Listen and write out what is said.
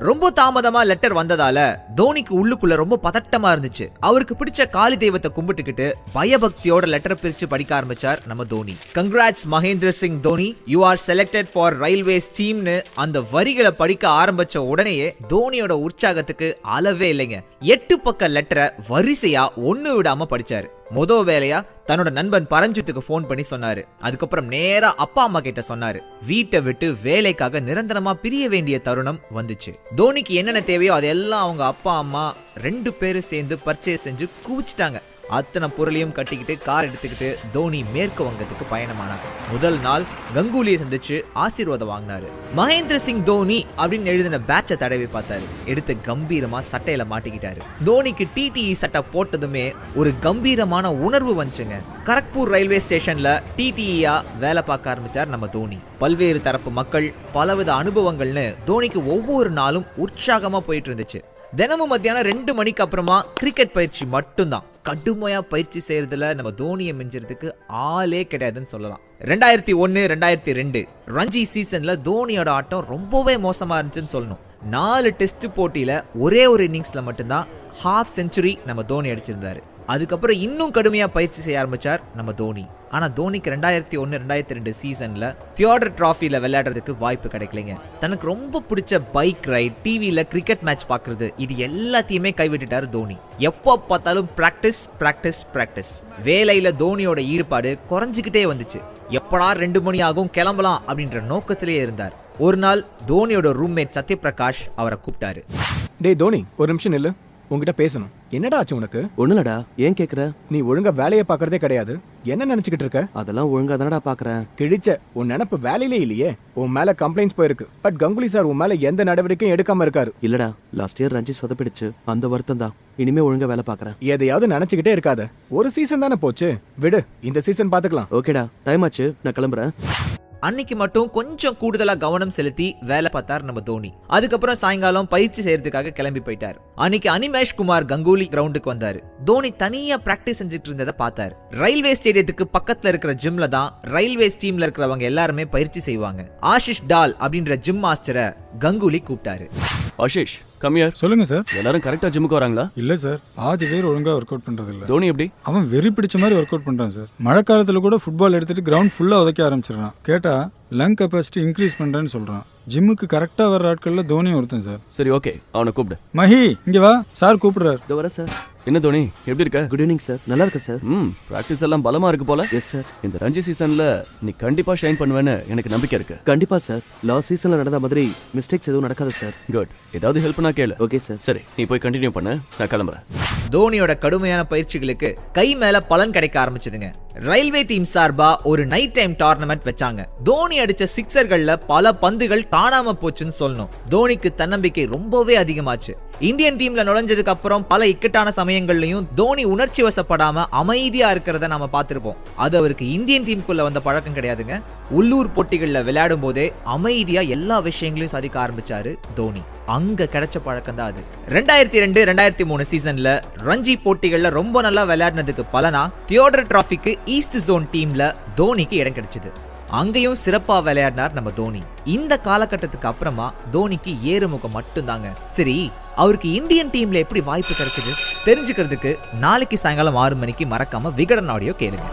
ரொம்ப தாமதமா லெட்டர் வந்ததால தோனிக்கு உள்ளுக்குள்ள ரொம்ப பதட்டமா இருந்துச்சு. அவருக்கு பிடிச்ச காளி தெய்வத்தை கும்பிட்டுக்கிட்டு பயபக்தியோட லெட்டர் பிரிச்சு படிக்க ஆரம்பிச்சார் நம்ம Dhoni. Congrats Mahendra Singh Dhoni. You are selected for railways டீம்னு அந்த வரிகளை படிக்க ஆரம்பிச்ச உடனேயே தோனியோட உற்சாகத்துக்கு அளவே இல்லைங்க. எட்டு பக்க லெட்டரை வரிசையா ஒண்ணு விடாம படிச்சாரு. மொத வேலையா தன்னோட நண்பன் பரஞ்சுத்துக்கு ஃபோன் பண்ணி சொன்னாரு. அதுக்கப்புறம் நேரா அப்பா அம்மா கிட்ட சொன்னாரு. வீட்டை விட்டு வேலைக்காக நிரந்தரமா பிரிய வேண்டிய தருணம் வந்துச்சு. தோனிக்கு என்னென்ன தேவையோ அதெல்லாம் அவங்க அப்பா அம்மா ரெண்டு பேரும் சேர்ந்து பர்ச்சேஸ் செஞ்சு குவிச்சிட்டாங்க. அத்தனை பொருளையும் கட்டிக்கிட்டு கார் எடுத்துக்கிட்டு தோனி மேற்கு வங்கத்துக்கு பயணமானார். முதல் நாள் கங்குலியை சந்திச்சு ஆசீர்வாதம் வாங்கினாரு. மகேந்திர சிங் தோனி அப்படின்னு எழுதின பேட்சை தடவி பார்த்தாரு. எடுத்து கம்பீரமா சட்டையில மாட்டிக்கிட்டாரு. தோனிக்கு டிடிஇ சட்டை போட்டதுமே ஒரு கம்பீரமான உணர்வு வந்துச்சுங்க. கரக்பூர் ரயில்வே ஸ்டேஷன்ல டிடிஇயா வேலை பார்க்க ஆரம்பிச்சார் நம்ம தோனி. பல்வேறு தரப்பு மக்கள் பலவித அனுபவங்கள்னு தோனிக்கு ஒவ்வொரு நாளும் உற்சாகமா போயிட்டு இருந்துச்சு. தினமும் மத்தியானம் ரெண்டு மணிக்கு அப்புறமா கிரிக்கெட் பயிற்சி மட்டும்தான். கடுமையாக பயிற்சி செய்கிறதுல நம்ம தோனியை மிஞ்சறதுக்கு ஆளே கிடையாதுன்னு சொல்லலாம். ரெண்டாயிரத்தி ஒன்று ரெண்டாயிரத்தி ரெண்டு ரஞ்சி சீசனில் தோனியோட ஆட்டம் ரொம்பவே மோசமாக இருந்துச்சுன்னு சொல்லணும். நாலு டெஸ்ட் போட்டியில் ஒரே ஒரு இன்னிங்ஸில் மட்டும்தான் ஹாஃப் செஞ்சுரி நம்ம தோனி அடிச்சிருந்தாரு. அதுக்கப்புறம் இன்னும் கடுமையாக பயிற்சி செய்ய ஆரம்பிச்சார் நம்ம தோனி. ஆனால் தோனிக்கு ரெண்டாயிரத்தி ஒன்று ரெண்டாயிரத்தி ரெண்டு சீசனில் தியோடர் ட்ராஃபியில் விளையாடுறதுக்கு வாய்ப்பு கிடைக்கலைங்க. தனக்கு ரொம்ப பிடிச்ச பைக் ரைட் டிவியில் கிரிக்கெட் மேட்ச் பார்க்குறது இது எல்லாத்தையுமே கைவிட்டுட்டார் தோனி. எப்போ பார்த்தாலும் ப்ராக்டிஸ் ப்ராக்டிஸ் ப்ராக்டிஸ் வேலையில் தோனியோட ஈடுபாடு குறைஞ்சிக்கிட்டே வந்துச்சு. எப்படா ரெண்டு மணி ஆகும் கிளம்பலாம் அப்படின்ற நோக்கத்திலேயே இருந்தார். ஒரு நாள் தோனியோட ரூம்மேட் சத்யபிரகாஷ் அவரை கூப்பிட்டாரு. டேய் தோனி ஒரு நிமிஷம் இல்லை உன்கிட்ட பேசணும். என்னடா ஆச்சு உனக்கு? ஒண்ணுலடா. ஏன் கேக்குற? நீ ஒழுங்கா வேலையை பார்க்கறதே கிடையாது. என்ன நினைச்சுக்கிட்டு இருக்க? அதெல்லாம் ஒழுங்கா தானடா பாக்குறேன். கிழிச்ச உன் நினப்பு வேலையிலே இல்லையே. உன் மேல கம்ப்ளைண்ட்ஸ் போயிருக்கு. பட் கங்குலி சார் உன் மேல எந்த நடவடிக்கையும் எடுக்காம இருக்காரு. இல்லடா. லாஸ்ட் இயர் ரஞ்சி சொதப்பிடுச்சு. அந்த வருத்தம் தான். இனிமே ஒழுங்கா வேலை பாக்குறேன். எதையாவது நினைச்சுக்கிட்டே இருக்காத. ஒரு சீசன் தானே போச்சு. விடு இந்த சீசன் பாத்துக்கலாம். ஓகேடா. டைம் ஆச்சு. நான் கிளம்புறேன். அன்னைக்கு மட்டும் கொஞ்சம் கூடுதலா கவனம் செலுத்தி வேலை பார்த்தார் நம்ம தோனி. அதுக்கப்புறம் சாயங்காலம் பயிற்சி செய்யறதுக்காக கிளம்பி போயிட்டார். அன்னைக்கு அனிமேஷ் குமார் கங்குலி கிரவுண்டுக்கு வந்தாரு. தோனி தனியா பிராக்டிஸ் செஞ்சுட்டு இருந்ததை பார்த்தாரு. ரயில்வே ஸ்டேடியத்துக்கு பக்கத்துல இருக்கிற ஜிம்ல தான் ரயில்வேஸ் டீம்ல இருக்கிறவங்க எல்லாருமே பயிற்சி செய்வாங்க. ஆஷிஷ் டால் அப்படின்ற ஜிம் மாஸ்டரை கங்குலி கூப்பிட்டாரு. ஆஷிஷ் கம்மியார் சொல்லுங்க சார் எல்லாரும் கரெக்டா ஜிம்முக்கு வராங்களா? இல்ல சார் பாதி பேர் ஒழுங்கா ஒர்க் அவுட் பண்றது இல்ல தோனி எப்படி? அவன் வெறி பிடிச்ச மாதிரி ஒர்க் அவுட் பண்றான் சார் மழை காலத்துல கூட ஃபுட்பால் எடுத்துட்டு கிரவுண்ட் ஃபுல்லா உதைக்க ஆரம்பிச்சிடறான். கேட்டா லங் கெப்பாசிட்டி இன்க்ரீஸ் பண்றேன்னு சொல்றான். ஜிம்முக்கு கரெக்டா வர்ற ஆட்கள்ல தோனியும் ஒருத்தன் சார். சரி ஓகே அவனை கூப்பிடு. மஹி இங்க வா. சார் கூப்பிடுறாரு. இதோ வரேன் சார். என்ன தோனி? எப்படி இருக்க? குட் ஈவினிங் சார் நல்லா இருக்கேன் சார் ம் பிராக்டிஸ் எல்லாம் பலமா இருக்கு போல. எஸ் சார் இந்த ரஞ்சி சீசன்ல நீ கண்டிப்பா ஷைன் பண்ணுவேன்னு எனக்கு நம்பிக்கை இருக்கு. கண்டிப்பா சார் லாஸ்ட் சீசன்ல நடந்த மாதிரி மிஸ்டேக்ஸ் எதுவும் நடக்காது சார் குட் ஏதாவது ஹெல்ப்னா கேளு. ஓகே சார் சரி நீ போய் கண்டினியூ பண்ணு. நான் கிளம்புறேன். தோனியோட கடுமையான பயிற்சிகளுக்கு கை மேல பலன் கிடைக்க ஆரம்பிச்சதுங்க. ரயில்வே டீம் சார்பா ஒரு நைட் டைம் டோர்னமெண்ட் வச்சாங்க. தோனி அடிச்ச சிக்ஸர்கள்ல பல பந்துகள் காணாம போச்சுன்னு சொல்லணும். தோனிக்கு தன்னம்பிக்கை ரொம்பவே அதிகமாச்சு. இந்தியன் டீம்ல நுழைஞ்சதுக்கு அப்புறம் பல இக்கட்டான சமயங்கள்லயும் தோனி உணர்ச்சி வசப்படாம அமைதியா இருக்கிறத நாம பார்த்திருப்போம். அது அவருக்கு இந்தியன் டீமுக்குள்ள வந்த பழக்கம் கிடையாதுங்க. உள்ளூர் போட்டிகளில் விளையாடும் போதே அமைதியா எல்லா விஷயங்களையும் சாதிக்க ஆரம்பிச்சாரு தோனி. அங்க கிடைச்ச பழக்கம் தான் அது. ரெண்டாயிரத்தி ரெண்டு ரெண்டாயிரத்தி மூணு சீசன்ல ரஞ்சி போட்டிகள்ல ரொம்ப நல்லா விளையாடினதுக்கு பலனா தியோடர் டிராஃபிக்கு ஈஸ்ட் ஜோன் டீம்ல தோனிக்கு இடம் கிடைச்சது. அங்கேயும் சிறப்பா விளையாடினார் நம்ம தோனி. இந்த காலகட்டத்துக்கு அப்புறமா தோனிக்கு ஏறுமுகம் மட்டும்தாங்க. சரி அவருக்கு இந்தியன் டீம்ல எப்படி வாய்ப்பு கிடைச்சது? தெரிஞ்சுக்கிறதுக்கு நாளைக்கு சாயங்காலம் ஆறு மணிக்கு மறக்காம விகடன் ஆடியோ கேளுங்க.